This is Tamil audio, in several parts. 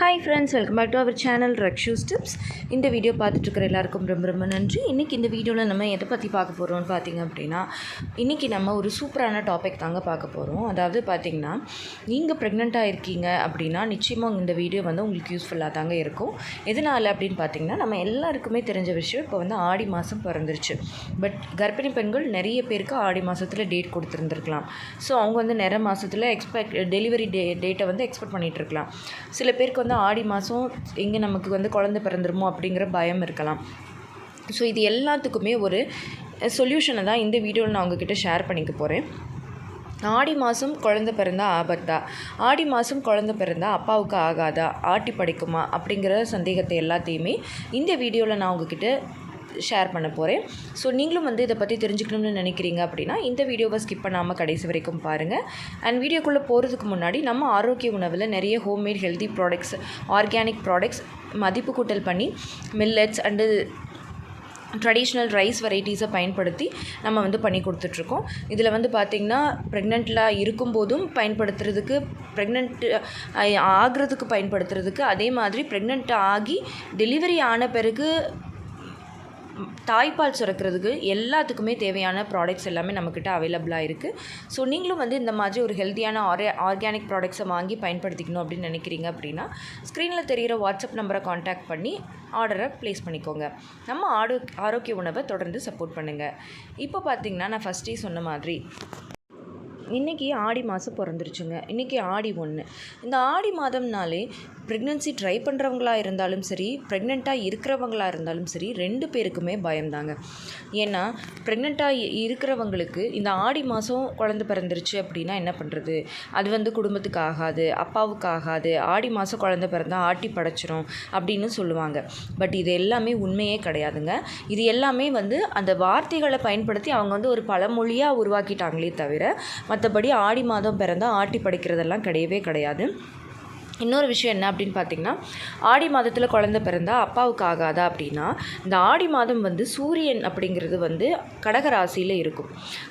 Hi friends welcome back to our channel Rakshu's tips இந்த வீடியோ பார்த்துட்ருக்கிற எல்லாருக்கும் ரொம்ப ரொம்ப நன்றி. இன்றைக்கி இந்த வீடியோவில் நம்ம எதை பற்றி பார்க்க போகிறோம்னு பார்த்தீங்க அப்படின்னா இன்றைக்கி நம்ம ஒரு சூப்பரான டாபிக் தாங்க பார்க்க போகிறோம் அதாவது பார்த்திங்கன்னா நீங்கள் ப்ரெக்னெண்ட்டாக இருக்கீங்க அப்படின்னா நிச்சயமாக இந்த வீடியோ வந்து உங்களுக்கு யூஸ்ஃபுல்லாக தாங்க இருக்கும். எதனால் அப்படின்னு பார்த்தீங்கன்னா நம்ம எல்லாருக்குமே தெரிஞ்ச விஷயம் இப்போ வந்து ஆடி மாதம் பிறந்துருச்சு. பட் கர்ப்பிணி பெண்கள் நிறைய பேருக்கு ஆடி மாதத்தில் டேட் கொடுத்துருந்துருக்கலாம். ஸோ அவங்க வந்து நிற மாதத்தில் எக்ஸ்பெக்ட் டெலிவரி டே டேட்டை வந்து எக்ஸ்பெக்ட் பண்ணிகிட்ருக்கலாம் சில பேருக்கு வந்து ஆடி மாதம் எங்கே நமக்கு வந்து குழந்தை பிறந்துருமோ அப்படிங்கிற பயம் இருக்கலாம். ஸோ இது எல்லாத்துக்குமே ஒரு சொல்யூஷனை தான் இந்த வீடியோவில் நான் உங்ககிட்ட ஷேர் பண்ணிக்க போகிறேன் ஆடி மாதம் குழந்த பிறந்தா ஆபத்தா? ஆடி மாதம் குழந்த பிறந்தா அப்பாவுக்கு ஆகாதா? ஆட்டி படைக்குமா? அப்படிங்கிற சந்தேகத்தை எல்லாத்தையுமே இந்த வீடியோவில் நான் உங்ககிட்ட ஷேர் பண்ண போகிறேன் ஸோ நீங்களும் வந்து இதை பற்றி தெரிஞ்சுக்கணும்னு நினைக்கிறீங்க அப்படின்னா இந்த வீடியோவை ஸ்கிப் பண்ணாமல் கடைசி வரைக்கும் பாருங்கள் அண்ட் வீடியோக்குள்ளே போகிறதுக்கு முன்னாடி நம்ம ஆரோக்கிய உணவில் நிறைய homemade healthy products organic products மதிப்பு கூட்டல் பண்ணி மில்லட்ஸ் அண்டு ட்ரெடிஷ்னல் ரைஸ் வெரைட்டிஸை பயன்படுத்தி நம்ம வந்து பண்ணி கொடுத்துட்ருக்கோம். இதில் வந்து பார்த்திங்கன்னா ப்ரெக்னெண்ட்டில் இருக்கும்போதும் பயன்படுத்துறதுக்கு ப்ரெக்னென்ட் ஆகிறதுக்கு பயன்படுத்துறதுக்கு அதே மாதிரி ப்ரெக்னென்ட் ஆகி டெலிவரி ஆன பிறகு தாய்ப்பால் சுரக்கிறதுக்கு எல்லாத்துக்குமே தேவையான ப்ராடக்ட்ஸ் எல்லாமே நம்மக்கிட்ட அவைலபிளாக இருக்குது ஸோ நீங்களும் வந்து இந்த மாதிரி ஒரு ஹெல்த்தியான ஆரே ஆர்கானிக் ப்ராடக்ட்ஸை வாங்கி பயன்படுத்திக்கணும் அப்படின்னு நினைக்கிறீங்க அப்படின்னா ஸ்க்ரீனில் தெரிகிற வாட்ஸ்அப் நம்பரை காண்டாக்ட் பண்ணி ஆர்டரை ப்ளேஸ் பண்ணிக்கோங்க. நம்ம ஆடு ஆரோக்கிய உணவை தொடர்ந்து சப்போர்ட் பண்ணுங்கள் இப்போ பார்த்தீங்கன்னா நான் ஃபஸ்ட்டே சொன்ன மாதிரி இன்றைக்கி ஆடி மாதம் பிறந்துருச்சுங்க. இன்றைக்கி ஆடி ஒன்று இந்த ஆடி மாதம்னாலே ப்ரெக்னென்சி ட்ரை பண்ணுறவங்களா இருந்தாலும் சரி ப்ரெக்னெண்ட்டாக இருக்கிறவங்களா இருந்தாலும் சரி ரெண்டு பேருக்குமே பயம்தாங்க. ஏன்னா ப்ரெக்னெண்ட்டாக இருக்கிறவங்களுக்கு இந்த ஆடி மாதம் குழந்த பிறந்துருச்சு அப்படின்னா என்ன பண்ணுறது அது வந்து குடும்பத்துக்கு ஆகாது அப்பாவுக்கு ஆகாது ஆடி மாதம் குழந்த பிறந்தால் ஆட்டி படைச்சிரும் அப்படின்னு சொல்லுவாங்க. பட் இது எல்லாமே உண்மையே கிடையாதுங்க. இது எல்லாமே வந்து அந்த வார்த்தைகளை பயன்படுத்தி அவங்க வந்து ஒரு பழமொழியாக உருவாக்கிட்டாங்களே தவிர மற்றபடி ஆடி மாதம் பிறந்தால் ஆட்டி படைக்கிறதெல்லாம் கிடையவே கிடையாது. இன்னொரு விஷயம் என்ன அப்படின்னு பார்த்தீங்கன்னா ஆடி மாதத்தில் குழந்த பிறந்தால் அப்பாவுக்கு ஆகாதா அப்படின்னா இந்த ஆடி மாதம் வந்து சூரியன் அப்படிங்கிறது வந்து கடகராசியில் இருக்கும்.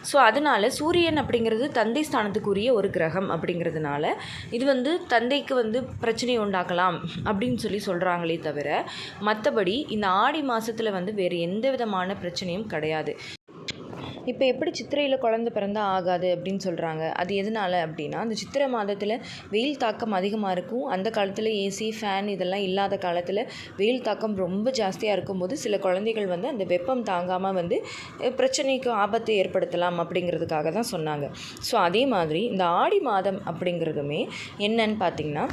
ஸோ அதனால் சூரியன் அப்படிங்கிறது தந்தை ஸ்தானத்துக்குரிய ஒரு கிரகம் அப்படிங்கிறதுனால இது வந்து தந்தைக்கு வந்து பிரச்சனை உண்டாக்கலாம் அப்படின்னு சொல்லி சொல்கிறாங்களே தவிர மற்றபடி இந்த ஆடி மாதத்தில் வந்து வேறு எந்த விதமான பிரச்சனையும் கிடையாது. இப்போ எப்படி சித்திரையில் குழந்த பிறந்தா ஆகாது அப்படின்னு சொல்கிறாங்க அது எதனால் அப்படின்னா அந்த சித்திரை மாதத்தில் வெயில் தாக்கம் அதிகமாக இருக்கும். அந்த காலத்தில் ஏசி ஃபேன் இதெல்லாம் இல்லாத காலத்தில் வெயில் தாக்கம் ரொம்ப ஜாஸ்தியாக இருக்கும்போது சில குழந்தைகள் வந்து அந்த வெப்பம் தாங்காமல் வந்து பிரச்சனைக்கு ஆபத்தை ஏற்படுத்தலாம் அப்படிங்கிறதுக்காக தான் சொன்னாங்க. ஸோ அதே மாதிரி இந்த ஆடி மாதம் அப்படிங்கிறதுமே என்னன்னு பார்த்திங்கன்னா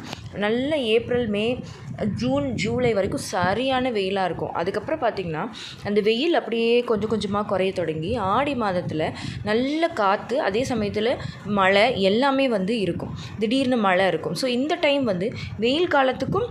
நல்ல ஏப்ரல் மே ஜூன் ஜூலை வரைக்கும் சரியான வெயிலாக இருக்கும். அதுக்கப்புறம் பார்த்திங்கன்னா அந்த வெயில் அப்படியே கொஞ்சம் கொஞ்சமாக குறைய தொடங்கி ஆடி மாதம் மாதத்தில் நல்ல காற்று அதே சமயத்தில் மழை எல்லாமே வந்து இருக்கும். திடீர்னு மழை இருக்கும். ஸோ இந்த டைம் வந்து வெயில் காலத்துக்கும்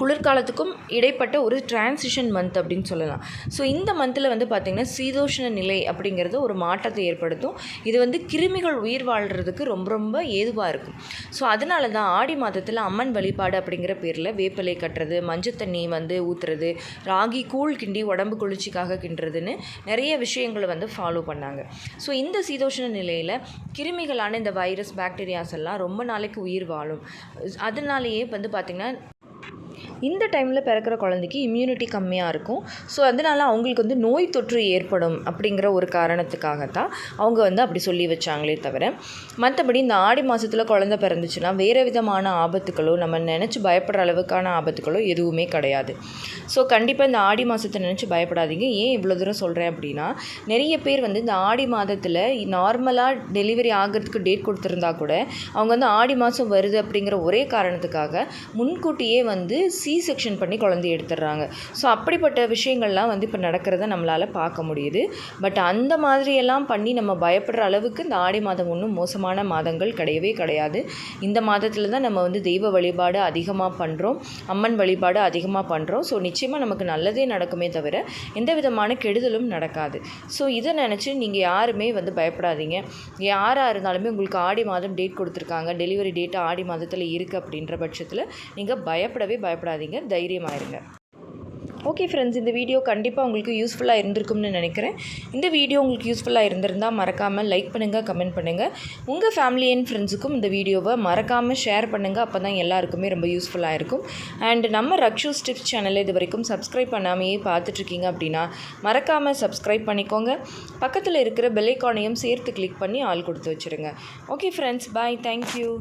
குளிர்காலத்துக்கும் இடைப்பட்ட ஒரு டிரான்சிஷன் மந்த் அப்படின்னு சொல்லலாம். ஸோ இந்த மந்தில் வந்து பார்த்திங்கன்னா சீதோஷண நிலை அப்படிங்கிறது ஒரு மாற்றத்தை ஏற்படுத்தும். இது வந்து கிருமிகள் உயிர் வாழ்கிறதுக்கு ரொம்ப ரொம்ப ஏதுவாக இருக்கும். ஸோ அதனால தான் ஆடி மாதத்தில் அம்மன் வழிபாடு அப்படிங்கிற பேரில் வேப்பிலை கட்டுறது மஞ்சள் தண்ணி வந்து ஊற்றுறது ராகி கூழ் கிண்டி உடம்பு குளிர்ச்சிக்காக கிண்டுறதுன்னு நிறைய விஷயங்களை வந்து ஃபாலோ பண்ணாங்க. ஸோ இந்த சீதோஷண நிலையில் கிருமிகளான இந்த வைரஸ் பாக்டீரியாஸ் எல்லாம் ரொம்ப நாளைக்கு உயிர் வாழும். அதனாலேயே வந்து பார்த்திங்கன்னா இந்த டைமில் பிறக்கிற குழந்தைக்கு இம்யூனிட்டி கம்மியாக இருக்கும். ஸோ அதனால் அவங்களுக்கு வந்து நோய் தொற்று ஏற்படும் அப்படிங்கிற ஒரு காரணத்துக்காகத்தான் அவங்க வந்து அப்படி சொல்லி வச்சாங்களே தவிர மற்றபடி இந்த ஆடி மாதத்தில் குழந்த பிறந்துச்சுன்னா வேறு விதமான ஆபத்துகளோ நம்ம நினச்சி பயப்படுற அளவுக்கான ஆபத்துகளோ எதுவுமே கிடையாது. ஸோ கண்டிப்பாக இந்த ஆடி மாதத்தை நினச்சி பயப்படாதீங்க. ஏன் இவ்வளோ தூரம் சொல்கிறேன் அப்படின்னா நிறைய பேர் வந்து இந்த ஆடி மாதத்தில் நார்மலாக டெலிவரி ஆகிறதுக்கு டேட் கொடுத்துருந்தா கூட அவங்க வந்து ஆடி மாதம் வருது அப்படிங்கிற ஒரே காரணத்துக்காக முன்கூட்டியே வந்து சி செக்ஷன் பண்ணி குழந்தைய எடுத்துடுறாங்க. ஸோ அப்படிப்பட்ட விஷயங்கள்லாம் வந்து இப்போ நடக்கிறத நம்மளால் பார்க்க முடியுது. பட் அந்த மாதிரியெல்லாம் பண்ணி நம்ம பயப்படுற அளவுக்கு இந்த ஆடி மாதம் ஒன்றும் மோசமான மாதங்கள் கிடையவே கிடையாது. இந்த மாதத்தில் தான் நம்ம வந்து தெய்வ வழிபாடு அதிகமாக பண்ணுறோம் அம்மன் வழிபாடு அதிகமாக பண்ணுறோம் ஸோ நிச்சயமாக நமக்கு நல்லதே நடக்குமே தவிர எந்த விதமான கெடுதலும் நடக்காது. ஸோ இதை நினச்சி நீங்கள் யாருமே வந்து பயப்படாதீங்க. யாராக இருந்தாலுமே உங்களுக்கு ஆடி மாதம் டேட் கொடுத்துருக்காங்க. டெலிவரி டேட் ஆடி மாதத்தில் இருக்குது அப்படின்ற பட்சத்தில் நீங்கள் பயப்படவே பயப்படாதீங்க. தைரியமாயிருங்க. ஓகே ஃப்ரெண்ட்ஸ் இந்த வீடியோ கண்டிப்பாக உங்களுக்கு யூஸ்ஃபுல்லாக இருந்திருக்கும்னு நினைக்கிறேன். இந்த வீடியோ உங்களுக்கு யூஸ்ஃபுல்லாக இருந்திருந்தால் மறக்காமல் லைக் பண்ணுங்கள் கமெண்ட் பண்ணுங்கள் உங்கள் ஃபேமிலி அண்ட் ஃப்ரெண்ட்ஸுக்கும் இந்த வீடியோவை மறக்காமல் ஷேர் பண்ணுங்கள் அப்போ தான் எல்லாருக்குமே ரொம்ப யூஸ்ஃபுல்லாக இருக்கும். அண்ட் நம்ம ரக்ஷூ ஸ்டிப்ஸ் சேனலை இது வரைக்கும் சப்ஸ்கிரைப் பண்ணாமையே பார்த்துட்ருக்கீங்க அப்படின்னா மறக்காமல் சப்ஸ்கிரைப் பண்ணிக்கோங்க. பக்கத்தில் இருக்கிற பெல்லைக்கானையும் சேர்த்து கிளிக் பண்ணி ஆள் கொடுத்து வச்சுருங்க. Okay friends bye thank you